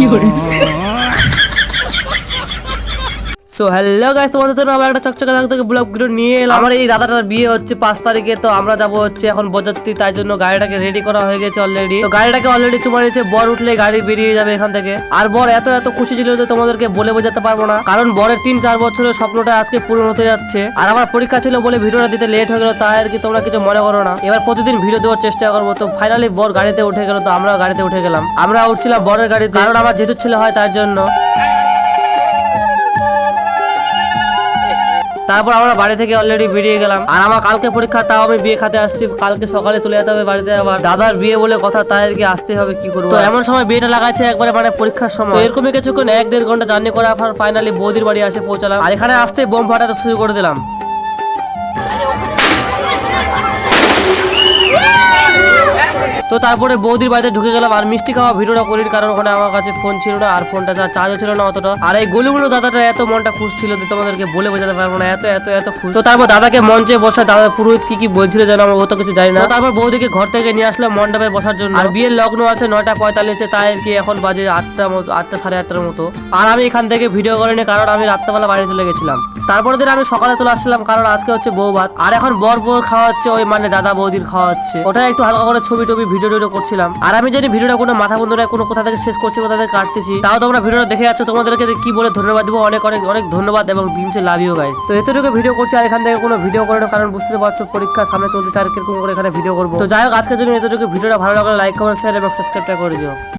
有人。সো hello guys তোমাদের জন্য আমরা একটা চকচকে থেকে ব্লগ ভিডিও নিয়ে এলাম। আমার এই দাদাটার বিয়ে হচ্ছে পাঁচ তারিখে, তো আমরা যাব হচ্ছে এখন বরযাত্রী তাই জন্য গাড়িটাকে রেডি করা হয়ে গেছে অলরেডি তো গাড়িটাকে অলরেডি চুমা নিয়েছে বর উঠলে গাড়ি বেরিয়ে যাবে এখান থেকে। আর বর এত এত খুশি ছিল যে তোমাদেরকে বলে বোঝাতে পারব না। কারণ বরের তিন, চার বছরের স্বপ্নটা আজকে পূরণ হতে যাচ্ছে। আর আমার পরীক্ষা ছিল বলে ভিডিওটা দিতে লেট হয়ে গেল, তাই আর কি তোমরা কিছু মনে করো না। এবার প্রতিদিন ভিডিও দেওয়ার চেষ্টা করব। তো ফাইনালি বর গাড়িতে উঠে গেল, তো আমরা গাড়িতে উঠে গেলাম। আমরা উঠছিলাম বরের গাড়িতে। কারণ আমার যেহেতু ছেলে হয় তার জন্য। তারপর আমরা বাড়ি থেকে অলরেডি বেরিয়ে গেলাম। আর আমার কালকে পরীক্ষা তাও আমি বিয়ে খাতে আসছি। কালকে সকালে চলে যেতে হবে বাড়িতে আবার। দাদার বিয়ে বলে কথা তাই আর কি আসতে হবে কি করব? তো এমন সময় বিয়েটা লাগাচ্ছে একবারে মানে পরীক্ষার সময়। এরকমই কিছুক্ষণ এক দেড় ঘণ্টা জার্নি করে পর ফাইনালি বৌদির বাড়ি আসে পৌঁছালাম। আর এখানে আসতে বোম ফাটাতে শুরু করে দিলাম। তো তারপরে বৌদির বাড়িতে ঢুকে গেলাম আর মিষ্টি খাওয়া ভিডিওটা করি কারণ ওখানে আমার কাছে ফোন ছিল না আর ফোনটা চার্জও ছিল না অতটা। আর এই গলিগুলো দাদাটা এত মনটা খুশ ছিল যে তোমাদেরকে বলে বোঝাতে পারব না, এত এত এত খুশ। তো তারপর দাদাকে মঞ্চে বসে, দাদা পুরোহিত কি কি বলছিল যেন আমার ও তো কিছু জানি না। তারপর বৌদিকে ঘর থেকে নিয়ে আসলাম মণ্ডপে বসার জন্য। আর বিয়ের লগ্ন আছে নয়টা পঁয়তাল্লিশে, তাই কি এখন বাজে আটটা আটটা সাড়ে আটটার মতো। আর আমি এখান থেকে ভিডিও করিনি, কারণ আমি রাত্রেবেলা বাড়ি চলে গেছিলাম। তারপর দিন আমি সকালে চলে আসছিলাম, কারণ আজকে হচ্ছে বউ ভাত আর এখন বর বর খাওয়া হচ্ছে, ওই মানে দাদা বৌদির খাওয়া হচ্ছে। ওটা একটু হালকা করে ছবি টবি ভিডিও টিডিও করছিলাম। আর আমি জানি ভিডিওটা কোনো মাথা বন্ধুরা কোনো কোথা থেকে শেষ করছি, কোথা থেকে কাটতেছি। তাও তোমরা ভিডিওটা দেখে যাচ্ছ, তোমাদেরকে কি বলে ধন্যবাদ দিব। অনেক অনেক অনেক ধন্যবাদ এবং বিনসে লাভ ইউ গাইস তো এতটুকু ভিডিও করছি, আর এখান থেকে কোনো ভিডিও করে না, কারণ বুঝতে পারছ পরীক্ষা সামনে চলতে আর কীরকম করে এখানে ভিডিও করব। তো যাই হোক, আজকের জন্য এতটুকু। ভিডিওটা ভালো লাগলে লাইক কমেন্ট শেয়ার এবং সাবস্ক্রাইবটা করে দিও।